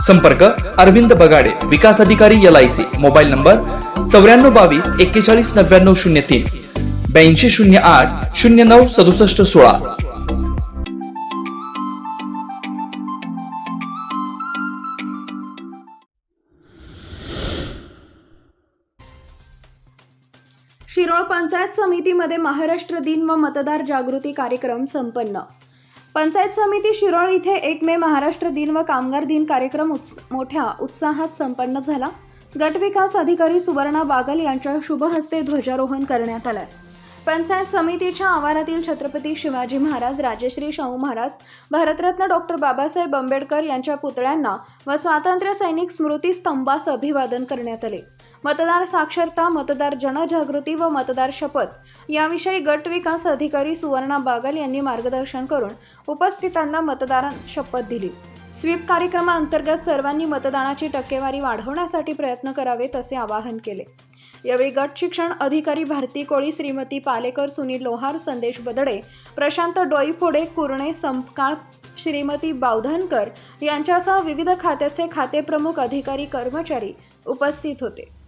संपर्क अरविंद बगाडे विकास अधिकारी L I C mobile number चौऱ्याण्णव बावीस एक्केचाळीस नव्याण्णव शून्य तीन. ब्याऐंशी शून्य आठ शून्य नऊ सदुसष्ट सोळा. शिरोळ पंचायत समितीमध्ये महाराष्ट्र दिन व मतदार जागृती कार्यक्रम संपन्न. पंचायत समिती शिरोळ इथे एक मे महाराष्ट्र दिन व कामगार दिन कार्यक्रम उत्स मोठ्या उत्साहात संपन्न झाला. गट विकास अधिकारी सुवर्णा बागल यांच्या शुभ हस्ते ध्वजारोहण करण्यात आलं पंचायत समितीच्या आवारातील छत्रपती शिवाजी महाराज राजश्री शाहू महाराज भारतरत्न डॉक्टर बाबासाहेब आंबेडकर यांच्या पुतळ्यांना व स्वातंत्र्य सैनिक स्मृती स्तंभास अभिवादन करण्यात आले. मतदार साक्षरता मतदार जनजागृती व मतदार शपथ. याविषयी गट विकास अधिकारी सुवर्णा बागल यांनी मार्गदर्शन करून उपस्थितांना मतदार शपथ दिली. स्वीप कार्यक्रमाअंतर्गत सर्वांनी मतदानाची टक्केवारी वाढवण्यासाठी प्रयत्न करावेत असे आवाहन केले. यावेळी गट शिक्षण अधिकारी भारती कोळी श्रीमती पालेकर सुनील लोहार संदेश बदडे प्रशांत डोईफोडे कुरणे संपकाळ श्रीमती बावधनकर यांच्यासह विविध खात्याचे खाते प्रमुख अधिकारी कर्मचारी उपस्थित होते.